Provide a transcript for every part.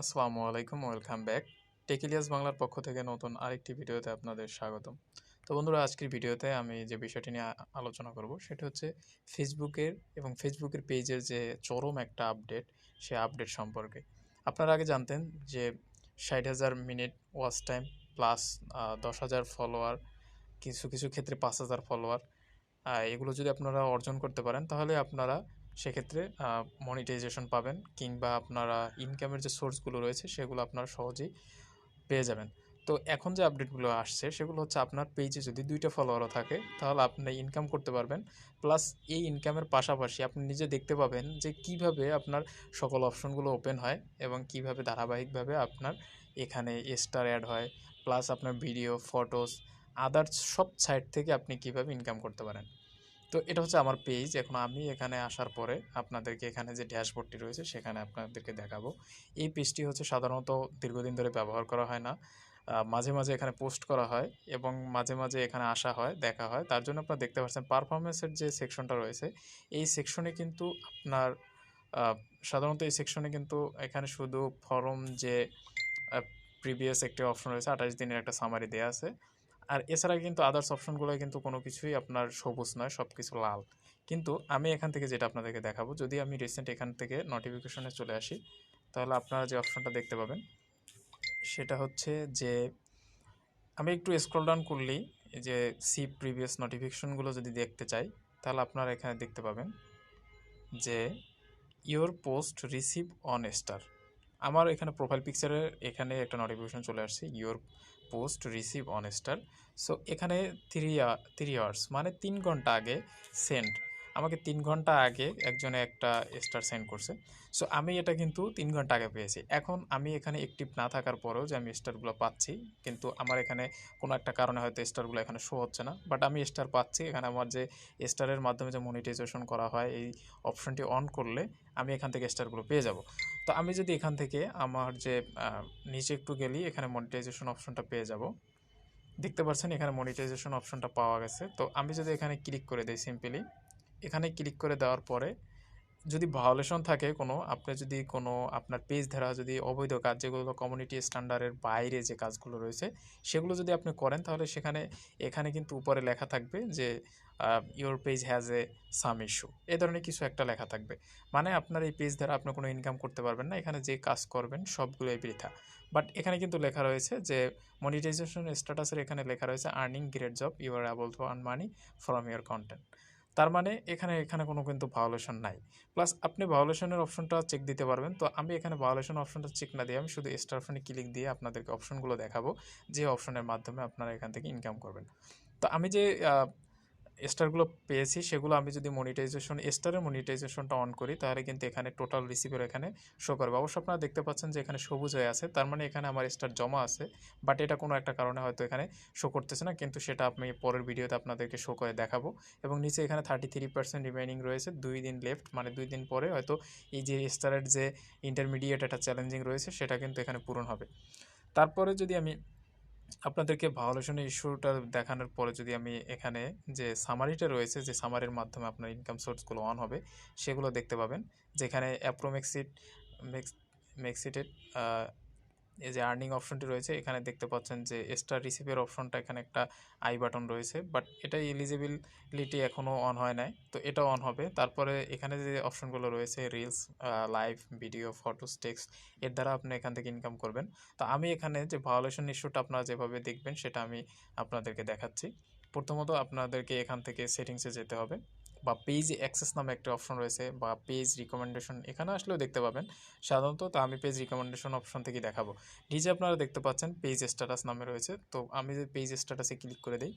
আসসালামু আলাইকুম, welcome back. টেকিলিয়াস বাংলার পক্ষ থেকে নতুন আরেকটি ভিডিওতে আপনাদের স্বাগতম। তো বন্ধুরা, আজকের ভিডিওতে আমি যে বিষয়টি নিয়ে আলোচনা করব সেটা হচ্ছে ফেসবুকের এবং ফেসবুকের পেজের যে চরম একটা আপডেট, সে আপডেট সম্পর্কে। আপনারা আগে জানতেন যে ষাট হাজার মিনিট ওয়াচ টাইম প্লাস দশ হাজার ফলোয়ার, কিছু কিছু ক্ষেত্রে পাঁচ হাজার ফলোয়ার এগুলো যদি আপনারা অর্জন করতে পারেন, তাহলে আপনারা সেক্ষেত্রে মনিটাইজেশন পাবেন কিংবা আপনারা ইনকামের যে সোর্সগুলো রয়েছে সেগুলো আপনারা সহজেই পেয়ে যাবেন। তো এখন যে আপডেটগুলো আসছে, সেগুলো হচ্ছে আপনার পেজে যদি দুইটা ফলোয়ারও থাকে, তাহলে আপনি ইনকাম করতে পারবেন। প্লাস এই ইনকামের পাশাপাশি আপনি নিজে দেখতে পাবেন যে কীভাবে আপনার সকল অপশনগুলো ওপেন হয় এবং কীভাবে ধারাবাহিকভাবে আপনার এখানে স্টার অ্যাড হয় প্লাস আপনার ভিডিও ফটোস আদার্স সব সাইট থেকে আপনি কীভাবে ইনকাম করতে পারেন। তো এটা হচ্ছে আমার পেজ এখন আমি এখানে আসার পরে আপনাদেরকে এখানে যে ড্যাশবোর্ডটি রয়েছে সেখানে আপনাদেরকে দেখাবো। এই পেজটি হচ্ছে সাধারণত দীর্ঘদিন ধরে ব্যবহার করা হয় না। মাঝে মাঝে এখানে পোস্ট করা হয় এবং মাঝে মাঝে এখানে আসা হয়, দেখা হয়। তার জন্য আপনারা দেখতে পাচ্ছেন পারফরমেন্সের যে সেকশনটা রয়েছে, এই সেকশনে কিন্তু আপনার সাধারণত এই সেকশনে কিন্তু এখানে শুধু ফরম যে প্রিভিয়াস একটি অপশন রয়েছে, আঠাশ দিনের একটা সামারি দেওয়া আছে। আর এছাড়া কিন্তু আদার্স অপশনগুলো কিন্তু কোনো কিছুই আপনার সবুজ নয় সব কিছু লাল। কিন্তু আমি এখান থেকে যেটা আপনাদেরকে দেখাবো, যদি আমি রিসেন্ট এখান থেকে নোটিফিকেশনে চলে আসি, তাহলে আপনারা যে অপশনটা দেখতে পাবেন, সেটা হচ্ছে যে, আমি একটু স্ক্রল ডাউন করলেই যে সি প্রিভিয়াস নোটিফিকেশনগুলো যদি দেখতে চাই, তাহলে আপনারা এখানে দেখতে পাবেন যে your post receive on star আমার এখানে প্রোফাইল পিকচারের এখানে একটা নোটিফিকেশন চলে আসছে your post receive on star so এখানে থ্রি থ্রি আওয়ার্স মানে তিন ঘণ্টা আগে সেন্ড আমাকে তিন ঘণ্টা আগে একজনে একটা স্টার সেন্ড করছে। সো আমি এটা কিন্তু তিন ঘণ্টা আগে পেয়েছি। এখন আমি এখানে অ্যাক্টিভ না থাকার পরেও যে আমি স্টারগুলো পাচ্ছি, কিন্তু আমার এখানে কোনো একটা কারণে হয়তো স্টারগুলো এখানে শো হচ্ছে না। বাট আমি স্টার পাচ্ছি, এখানে আমার যে স্টারের মাধ্যমে যে মনিটাইজেশন করা হয়, এই অপশনটি অন করলে আমি এখান থেকে স্টারগুলো পেয়ে যাব। তো আমি যদি এখান থেকে আমার যে নিচে একটু গেলেই এখানে মনিটাইজেশন অপশনটা পেয়ে যাব। দেখতে পাচ্ছেন এখানে মনিটাইজেশন অপশনটা পাওয়া গেছে। তো আমি যদি এখানে ক্লিক করে দিই সিম্পলি এখানে ক্লিক করে দেওয়ার পরে যদি ভায়োলেশন থাকে কোনো, আপনি যদি কোনো আপনার পেজ ধারা যদি অবৈধ কাজ, যেগুলো কমিউনিটি স্ট্যান্ডার্ডের বাইরে যে কাজগুলো রয়েছে, সেগুলো যদি আপনি করেন, তাহলে সেখানে, এখানে কিন্তু উপরে লেখা থাকবে যে your page has a some issue এ ধরনের কিছু একটা লেখা থাকবে। মানে আপনার এই পেজ দ্বারা আপনি কোনো ইনকাম করতে পারবেন না, এখানে যে কাজ করবেন সবগুলোই বৃথা। বাট এখানে কিন্তু লেখা রয়েছে যে মনিটাইজেশন স্ট্যাটাসের এখানে লেখা রয়েছে earning great job you are able to earn money from your content তার মানে এখানে এখানে কোনো কিন্তু ভায়োলেশন নাই। প্লাস আপনি ভায়োলেশনের অপশনটা চেক দিতে পারবেন। তো আমি এখানে ভায়োলেশন অপশনটা চেক না দিয়ে আমি শুধু স্টার ফোনে ক্লিক দিয়ে আপনাদেরকে অপশনগুলো দেখাবো। যে অপশনের মাধ্যমে আপনারা এখান থেকে ইনকাম করবেন। তো আমি যে স্টারগুলো পেয়েছি, সেগুলো আমি যদি মনিটাইজেশন স্টারের মনিটাইজেশনটা অন করি, তাহলে কিন্তু এখানে টোটাল রিসিভের এখানে শো করবে। অবশ্য আপনারা দেখতে পাচ্ছেন যে এখানে সবুজ হয়ে আছে, তার মানে এখানে আমার স্টার জমা আছে বাট এটা কোনো একটা কারণে হয়তো এখানে শো করতেছে না, কিন্তু সেটা আমি পরের ভিডিওতে আপনাদেরকে শো করে দেখাবো। এবং নিচে এখানে থার্টি থ্রি পার্সেন্ট রিমাইনিং রয়েছে, দুই দিন লেফট মানে দুই দিন পরে হয়তো এই যে স্টারের যে ইন্টারমিডিয়েট একটা চ্যালেঞ্জিং রয়েছে, সেটা কিন্তু এখানে পূরণ হবে। তারপরে যদি আমি আপনাদেরকে ভাওলেশনের ইস্যুটা দেখানোর পরে যদি আমি এখানে যে সামারিটা রয়েছে, যে সামারির মাধ্যমে আপনার ইনকাম সোর্সগুলো অন হবে, সেগুলো দেখতে পাবেন। যেখানে অ্যাপ্রোমেক্সিট মেক্স মেক্সিটেড এই যে আর্নিং অপশনটি রয়েছে, এখানে দেখতে পাচ্ছেন যে স্টার রিসিভের অপশনটা এখানে একটা আই বাটন রয়েছে বাট এটা এলিজিবিলিটি এখনও অন হয় নাই, তো এটা অন হবে। তারপরে এখানে যে অপশনগুলো রয়েছে reels live video photos text এর দ্বারা আপনি এখান থেকে ইনকাম করবেন। তো আমি এখানে যে ভায়োলেশন ইস্যুটা আপনারা যেভাবে দেখবেন, সেটা আমি আপনাদেরকে দেখাচ্ছি। প্রথমত আপনাদেরকে এখান থেকে সেটিংসে যেতে হবে। বা পেজ অ্যাক্সেস নামে একটা অপশন রয়েছে বা পেজ রিকমেন্ডেশন এখানে আসলেও দেখতে পাবেন। সাধারণত তো আমি পেজ রিকমেন্ডেশন অপশন থেকে দেখাবো। নিচে আপনারা দেখতে পাচ্ছেন পেজ স্ট্যাটাস নামে রয়েছে। তো আমি যে পেজ স্ট্যাটাসে ক্লিক করে দিই,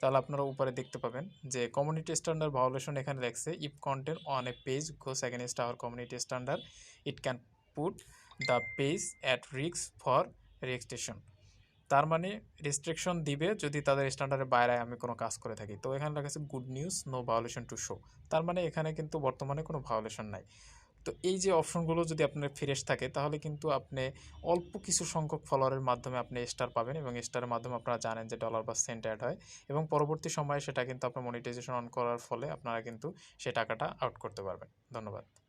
তাহলে আপনারা উপরে দেখতে পাবেন যে কমিউনিটি স্ট্যান্ডার্ড ভায়োলেশন এখানে লেখছে if content on a page goes against our community standard it can put the page at রিক্স ফর রেজিস্ট্রেশন তার মানে রেস্ট্রিকশন দিবে যদি তাদের স্ট্যান্ডার্ডের বাইরে আমি কোনো কাজ করে থাকি। তো এখানে লেখা আছে good news no violation to show তার মানে এখানে কিন্তু বর্তমানে কোনো ভায়োলেশন নাই। তো এই যে অপশনগুলো যদি আপনার ফ্রেশ থাকে, তাহলে কিন্তু আপনি অল্প কিছু সংখ্যক ফলোয়ারের মাধ্যমে আপনি স্টার পাবেন এবং স্টারের মাধ্যমে আপনারা জানেন যে ডলার বা সেন্ট অ্যাড হয় এবং পরবর্তী সময়ে সেটা কিন্তু আপনার মনিটাইজেশন অন করার ফলে আপনারা কিন্তু সেই টাকাটা আউট করতে পারবেন। ধন্যবাদ।